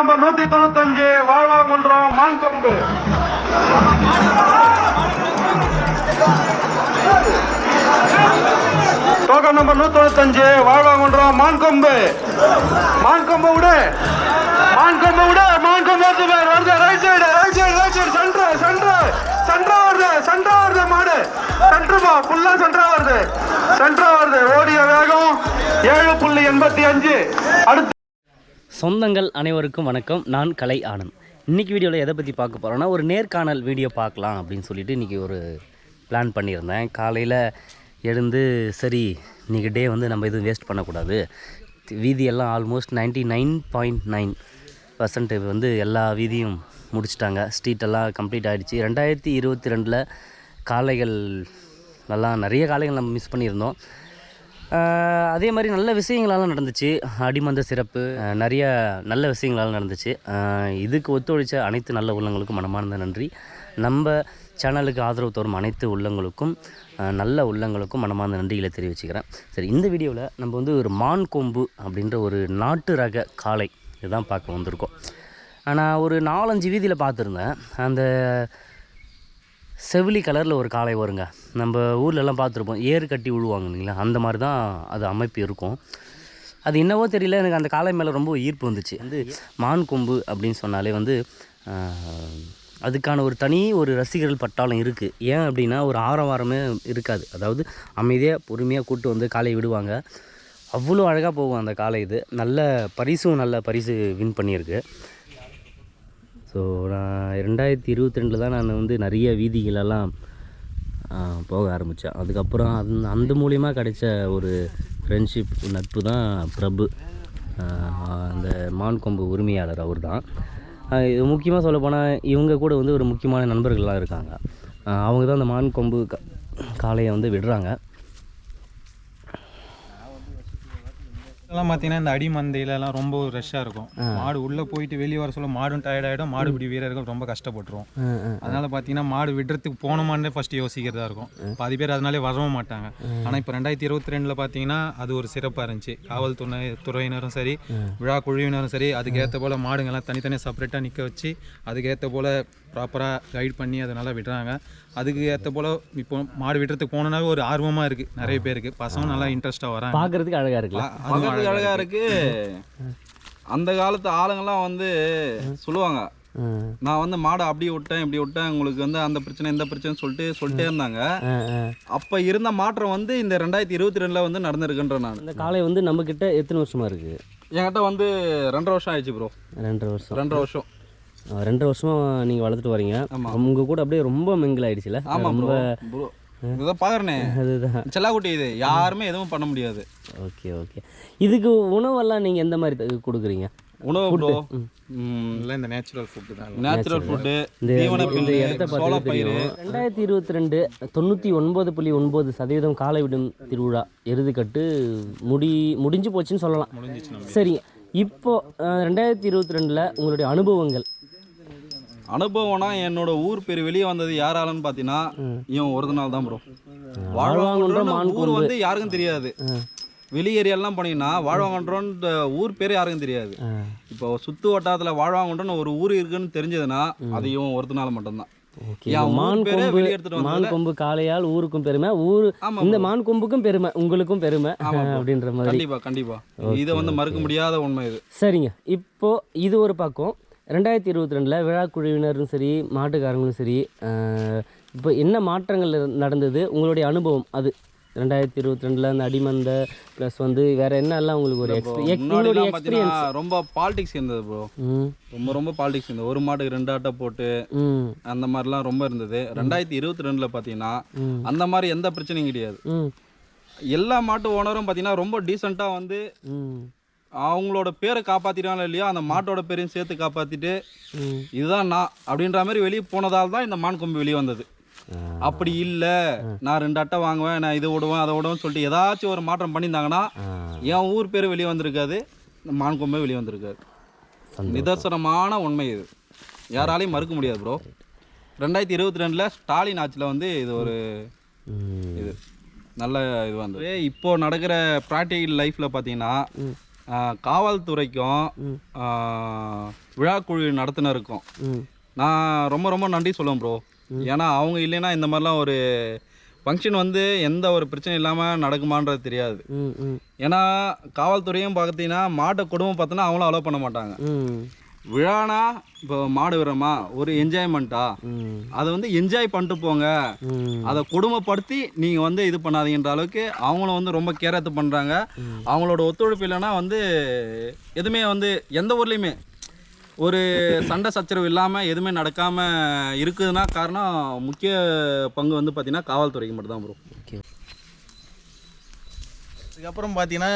Number நூத்தி தொண்ணூத்தஞ்சு வாழ்வாங்குன்றம் மான்கொம்பு token number நூத்தி தொண்ணூத்தஞ்சு வாழ்வாங்குன்றம் மான்கொம்பு மான்கொம்பு விடு. மான்கொம்பு விடு. மான்கொம்பு வருது பேர். வருது. Right side right side right side center center சென்டரா வருது. சென்டரா வருது மாடு. சென்டர்மா ஃபுல்லா சென்டரா வருது. சென்டரா வருது. ஓடிய வேகம் ஏழு புள்ளி எண்பத்தி அஞ்சு. அடுத்து சொந்தங்கள் அனைவருக்கும் வணக்கம். நான் கலை ஆனந்த். இன்றைக்கி வீடியோவில் எதை பற்றி பார்க்க போகிறோன்னா ஒரு நேர்காணல் வீடியோ பார்க்கலாம் அப்படின்னு சொல்லிட்டு இன்றைக்கி ஒரு பிளான் பண்ணியிருந்தேன். காலையில் எழுந்து சரி இன்றைக்கி டே வந்து நம்ம எதுவும் வேஸ்ட் பண்ணக்கூடாது. வீதியெல்லாம் almost ninety nine point nine percent வந்து எல்லா வீதியும் முடிச்சிட்டாங்க. ஸ்ட்ரீட்டெல்லாம் கம்ப்ளீட் ஆகிடுச்சு ரெண்டாயிரத்தி இருபத்தி ரெண்டில் காளைகள் நல்லா நிறைய காளைகள் நம்ம மிஸ் பண்ணியிருந்தோம். அதே மாதிரி நல்ல விஷயங்களாலாம் நடந்துச்சு. அடிமந்த சிறப்பு நிறைய நல்ல விஷயங்களால் நடந்துச்சு. இதுக்கு ஒத்துழைச்ச அனைத்து நல்ல உள்ளங்களுக்கும் மனமார்ந்த நன்றி. நம்ம சேனலுக்கு ஆதரவு தரும் அனைத்து உள்ளங்களுக்கும் நல்ல உள்ளங்களுக்கும் மனமார்ந்த நன்றிகளை தெரிவிச்சுக்கிறேன். சரி இந்த வீடியோவில் நம்ம வந்து ஒரு மான் கொம்பு அப்படின்ற ஒரு நாட்டு ரக காளை இதுதான் பார்க்க வந்திருக்கோம். நான் ஒரு நாலஞ்சு வீதியில் பார்த்துருந்தேன். அந்த செவிலி கலரில் ஒரு காளை வருங்க. நம்ம ஊர்லெல்லாம் பார்த்துருப்போம். ஏர் கட்டி விழுவாங்க இல்லைங்களா? அந்த மாதிரி தான் அது அமைப்பு இருக்கும். அது என்னவோ தெரியல. எனக்கு அந்த காளை மேலே ரொம்ப ஈர்ப்பு வந்துச்சு. வந்து மான் கொம்பு அப்படின்னு சொன்னாலே வந்து அதுக்கான ஒரு தனி ஒரு ரசிகர்கள் பட்டாளம் இருக்குது ஏன் அப்படின்னா ஒரு ஆரவாரமே இருக்காது. அதாவது அமைதியாக பொறுமையாக கூப்பிட்டு வந்து காளையை விடுவாங்க. அவ்வளோ அழகாக போகும் அந்த காளை இது. நல்ல பரிசும் நல்ல பரிசு வின் பண்ணியிருக்கு. ஸோ நான் ரெண்டாயிரத்தி இருபத்தி ரெண்டில் தான் நான் வந்து நிறைய வீதிகளெல்லாம் போக ஆரம்பித்தேன் அதுக்கப்புறம் அந்த அந்த மூலியமாக கிடைச்ச ஒரு ஃப்ரெண்ட்ஷிப் நட்பு தான் பிரபு. அந்த மான் கொம்பு உரிமையாளர் அவர் தான். இது முக்கியமாக சொல்லப்போனால் இவங்க கூட வந்து ஒரு முக்கியமான நண்பர்கள்லாம் இருக்காங்க. அவங்க தான் அந்த மான் கொம்பு கா- காளையை வந்து விடுறாங்க. எல்லாம் பார்த்தீங்கன்னா இந்த அடி மந்தையிலலாம் ரொம்ப ரஷ்ஷாக இருக்கும். மாடு உள்ளே போயிட்டு வெளியே வர சொல்ல மாடும் டயர்ட் ஆகிடும் மாடு பிடி வீரர்கள் ரொம்ப கஷ்டப்பட்டுரும். அதனால பார்த்தீங்கன்னா மாடு விடுறதுக்கு போனோமான்னு ஃபர்ஸ்ட் யோசிக்கிறதா இருக்கும். பாதி பேர் அதனாலே வரவும் மாட்டாங்க. ஆனால் இப்போ ரெண்டாயிரத்தி இருபத்தி ரெண்டில் பார்த்தீங்கன்னா அது ஒரு சிறப்பாக இருந்துச்சு. காவல்துறை துறையினரும் சரி விழா குழுவினரும் சரி அதுக்கேற்ற போல் மாடுங்கள்லாம் தனித்தனியாக செப்பரேட்டாக நிற்க வச்சு அதுக்கேற்ற போல் ப்ராப்பராக கைட் பண்ணி அதை நல்லா விடுறாங்க. அதுக்கு ஏற்ற போல் இப்போ மாடு விடுறதுக்கு போனோன்னாவே ஒரு ஆர்வமாக இருக்குது நிறைய பேருக்கு. பசங்க நல்லா இன்ட்ரெஸ்ட்டாக வராங்க. பார்க்குறதுக்கு அழகாக இருக்குல்ல? பார்க்கறதுக்கு அழகா இருக்கு. அந்த காலத்து ஆளுங்கெல்லாம் வந்து சொல்லுவாங்க. நான் வந்து மாடை அப்படி விட்டேன் இப்படி விட்டேன் உங்களுக்கு வந்து அந்த பிரச்சனை இந்த பிரச்சனை சொல்லிட்டு சொல்லிட்டே இருந்தாங்க. அப்ப இருந்த மாற்றம் வந்து இந்த ரெண்டாயிரத்தி இருபத்தி ரெண்டுல வந்து நடந்திருக்குன்ற நான். இந்த காளை வந்து நம்மக்கிட்ட எத்தனை வருஷமாக இருக்குது என்கிட்ட வந்து ரெண்டரை வருஷம் ஆயிடுச்சு ப்ரோ ரெண்டரை வருஷம். ரெண்டரை வருஷம். ரெண்டரை வருஷமா நீங்கள் வளர்த்துட்டு வரீங்க. ஆமா. உங்க கூட அப்படியே ரொம்ப மிங்கிள் ஆயிடுச்சுல? ஆமா ரொம்ப பாக்குறேனே அதுதான். செல்லாக்குட்டி இது. யாருமே எதுவும் பண்ண முடியாது. Okay okay. இதுக்கு உணவெல்லாம் நீங்கள் எந்த மாதிரி கொடுக்குறீங்க? உணவு ப்ரோ இல்லை இந்த நேச்சுரல் ஃபுட்டு தான். நேச்சுரல் ஃபுட்டு இந்த இடத்த சோள பார்த்து பயிறு. தெரியும் ரெண்டாயிரத்தி இருபத்தி ரெண்டு தொண்ணூற்றி ஒன்பது புள்ளி ஒன்பது சதவீதம் காலை விடும் திருவிழா எருதுக்கட்டு முடி முடிஞ்சு போச்சுன்னு சொல்லலாம். சரி இப்போ ரெண்டாயிரத்தி இருபத்தி ரெண்டில் உங்களுடைய அனுபவங்கள். அனுபவம்னா என்னோட ஊர் பேர் வெளியே வந்தது யாராலன்னு பார்த்தீங்கன்னா இவன் ஒரு நாள் தான் ப்ரோ வாழ்வாங்குன்ற ஊர் வந்து யாருக்கும் தெரியாது. வெளி ஏரியாலாம் போனீங்கன்னா வாழ்வாங்கன்றோன்ற ஊர் பேர் யாருக்கும் தெரியாது. இப்போ சுத்து வட்டாரத்தில் வாழ்வாங்கன்றன்னு ஒரு ஊர் இருக்குன்னு தெரிஞ்சதுன்னா அது இவன் மட்டும்தான். ஓகே என் ஊர் மான் கொம்பு மான் கொம்பு காளையால் ஊருக்கும் பெருமை ஊர் இந்த. மான் கொம்புக்கும் பெருமை உங்களுக்கும் பெருமை. அப்படின்ற மாதிரி. கண்டிப்பா கண்டிப்பா. இதை வந்து மறுக்க முடியாத உண்மை இது. சரிங்க இப்போ இது ஒரு பக்கம். ரெண்டாயிரத்தி இருபத்தி ரெண்டில் விழா குழுவினரும் சரி மாட்டுக்காரங்களும் சரி இப்போ என்ன மாற்றங்கள் நடந்தது? உங்களுடைய அனுபவம் அது. ரெண்டாயிரத்தி இருபத்தி ரெண்டில் அந்த அடிமந்த ப்ளஸ் வந்து வேற என்னெல்லாம் உங்களுக்கு ஒரு எக்ஸ்பீரியன்ஸ் ரொம்ப பாலிடிக்ஸ் இருந்தது ப்ரோ ரொம்ப ரொம்ப பாலிடிக்ஸ் இருந்தது. ஒரு மாட்டுக்கு ரெண்டு ஆட்டை போட்டு அந்த மாதிரிலாம் ரொம்ப இருந்தது. ரெண்டாயிரத்தி இருபத்தி ரெண்டுல பார்த்தீங்கன்னா. அந்த மாதிரி எந்த பிரச்சனையும் கிடையாது. எல்லா மாட்டு ஓனரும் பார்த்தீங்கன்னா ரொம்ப டீசெண்டாக வந்து அவங்களோட பேரை காப்பாற்றிட்டாங்களோ இல்லையோ? அந்த மாட்டோட பேரையும் சேர்த்து காப்பாற்றிட்டு இதுதான் நான் அப்படின்ற மாதிரி வெளியே போனதால் தான் இந்த மான் கொம்பு வெளியே வந்தது. அப்படி இல்லை. நான் ரெண்டு அட்டை வாங்குவேன். நான் இதை விடுவேன் அதை விடுவேன் சொல்லிட்டு ஏதாச்சும் ஒரு மாற்றம் பண்ணியிருந்தாங்கன்னா என் ஊர் பேர் வெளியே வந்திருக்காது. இந்த மான் கொம்பே வெளியே வந்திருக்காது. நிதர்சனமான உண்மை இது. யாராலையும் மறுக்க முடியாது ப்ரோ. ரெண்டாயிரத்தி இருபத்தி ரெண்டில் ஸ்டாலின் ஆட்சியில் வந்து இது ஒரு இது. நல்ல இது வந்து இப்போ நடக்கிற ப்ராக்டிக்கல் லைஃப்பில் பார்த்தீங்கன்னா காவல்துறைக்கும் ஆஹ், விழாக்குழு நடத்துனருக்கும். நான் ரொம்ப ரொம்ப நன்றி சொல்லுவேன் ப்ரோ. ஏன்னா அவங்க இல்லைன்னா இந்த மாதிரிலாம் ஒரு ஃபங்க்ஷன் வந்து எந்த ஒரு பிரச்சனை இல்லாமல் நடக்குமான்றது தெரியாது. ஏன்னா காவல்துறையும் பார்த்தீங்கன்னா மாட்டை குடும்பம் பார்த்தோன்னா அவங்களும் அலோவ் பண்ண மாட்டாங்க. விழானா இப்போ மாடு விடுறோமா ஒரு என்ஜாய்மெண்ட்டா அதை வந்து என்ஜாய் பண்ணிட்டு போங்க. அதை கொடுமைப்படுத்தி நீங்கள் வந்து இது பண்ணாதீங்கன்ற அளவுக்கு அவங்களும் வந்து ரொம்ப கேரத்து பண்ணுறாங்க அவங்களோட ஒத்துழைப்பு இல்லைன்னா வந்து எதுவுமே வந்து எந்த ஊர்லேயுமே ஒரு சண்டை சச்சரவு இல்லாமல் எதுவுமே நடக்காமல் இருக்குதுன்னா காரணம் முக்கிய பங்கு வந்து பார்த்திங்கன்னா காவல்துறைக்கு மட்டும்தான் ப்ரோ ஓகே. அதுக்கப்புறம் பார்த்தீங்கன்னா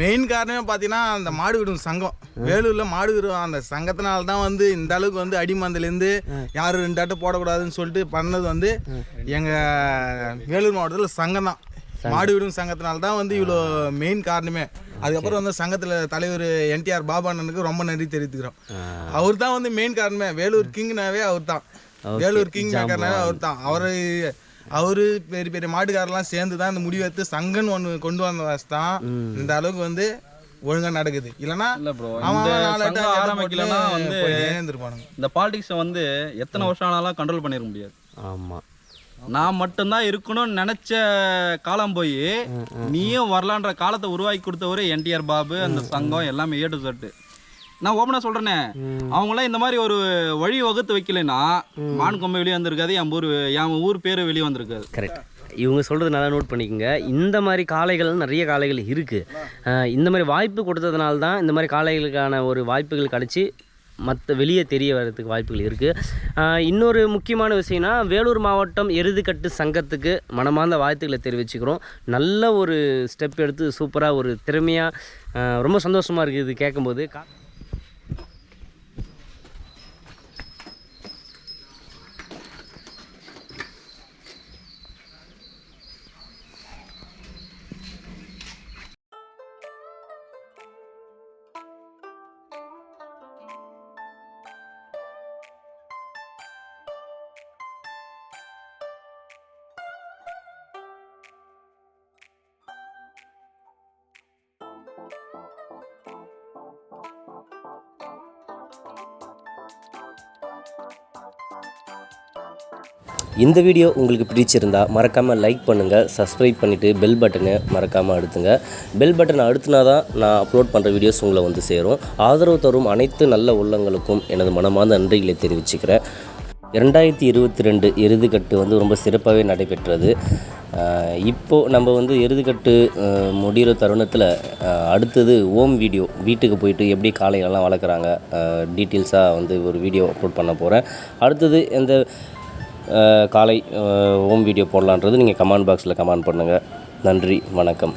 மெயின் காரணமே பார்த்தீங்கன்னா அந்த மாடு விடும் சங்கம். வேலூரில் மாடு விடும் அந்த சங்கத்தினால தான் வந்து இந்த அளவுக்கு வந்து அடிமந்திலேருந்து யாரும் ரெண்டு ஆட்டை போடக்கூடாதுன்னு சொல்லிட்டு பண்ணது வந்து எங்கள் வேலூர் மாவட்டத்தில் சங்கம் தான். மாடு விடும் சங்கத்தினால தான் வந்து இவ்வளோ மெயின் காரணமே. அதுக்கப்புறம் வந்து சங்கத்தில் தலைவர் என்டிஆர் பாபா அண்ணனுக்கு ரொம்ப நன்றி தெரிவித்துக்கிறோம். அவர் தான் வந்து மெயின் காரணமே. வேலூர் கிங்னாவே அவர் தான். வேலூர் கிங் மேக்கர்னாவே அவர் தான். அவர் அவரு பெரிய பெரிய மாட்டுக்காரெல்லாம் சேர்ந்து தான் இந்த முடிவெடுத்து சங்கன்னு ஒன்று கொண்டு வந்த தான் இந்த அளவுக்கு வந்து ஒழுங்கா நடக்குது. இல்லைன்னா இல்லை ப்ரோ இந்த வந்து போயிட்டே இருந்திருப்பானுங்க இந்த பாலிடிக்ஸை வந்து எத்தனை வருஷம் ஆனாலும் கண்ட்ரோல் பண்ணிட முடியாது. ஆமாம் நான் மட்டும்தான் இருக்கணும்னு நினைச்ச காலம் போய் நீயும் வரலான்ற காலத்தை உருவாக்கி கொடுத்தவரு என்டிஆர் பாபு அந்த சங்கம் எல்லாமே ஏ டு செட்டு நான் ஓப்பனாக சொல்கிறேனே அவங்களாம் இந்த மாதிரி ஒரு வழி வகுத்து வைக்கலைன்னா மான் கொம்பை வெளியே வந்திருக்காது என் ஊர் என் ஊர் பேர் வெளியே வந்திருக்காது. கரெக்ட் இவங்க சொல்கிறது நல்லா நோட் பண்ணிக்கோங்க. இந்த மாதிரி காளைகள் நிறைய காளைகள் இருக்குது இந்த மாதிரி வாய்ப்பு கொடுத்ததுனால தான் இந்த மாதிரி காளைகளுக்கான ஒரு வாய்ப்புகள் கிடச்சி மற்ற வெளியே தெரிய வர்றதுக்கு வாய்ப்புகள் இருக்குது இன்னொரு முக்கியமான விஷயம்னா வேலூர் மாவட்டம் எருதுகட்டு சங்கத்துக்கு மனமார்ந்த வாழ்த்துக்களை தெரிவிச்சுக்கிறோம். நல்ல ஒரு ஸ்டெப் எடுத்து சூப்பராக ஒரு திறமையாக ரொம்ப சந்தோஷமாக இருக்குது இது கேட்கும்போது. கா இந்த வீடியோ உங்களுக்கு பிடிச்சிருந்தா மறக்காமல் லைக் பண்ணுங்கள் சப்ஸ்கிரைப் பண்ணிவிட்டு பெல் பட்டனை மறக்காமல் அழுத்துங்க. பெல் பட்டனை அழுத்தினா தான் நான் அப்லோட் பண்ணுற வீடியோஸ் உங்களை வந்து சேரும். ஆதரவு தரும் அனைத்து நல்ல உள்ளங்களுக்கும் எனது மனமார்ந்த நன்றிகளை தெரிவிச்சுக்கிறேன். இரண்டாயிரத்தி இருபத்தி ரெண்டு எருதுகட்டு வந்து ரொம்ப சிறப்பாகவே நடைபெற்றது. இப்போது நம்ம வந்து எருதுகட்டு முடிகிற தருணத்தில் அடுத்தது ஓம் வீடியோ வீட்டுக்கு போயிட்டு எப்படி காளைகளெல்லாம் வளர்க்குறாங்க டீட்டெயில்ஸாக வந்து ஒரு வீடியோ அப்லோட் பண்ண போகிறேன் அடுத்தது எந்த காலை ஓம் வீடியோ போடலான்றது நீங்கள் கமெண்ட் பாக்ஸில் கமெண்ட் பண்ணுங்கள் நன்றி வணக்கம்.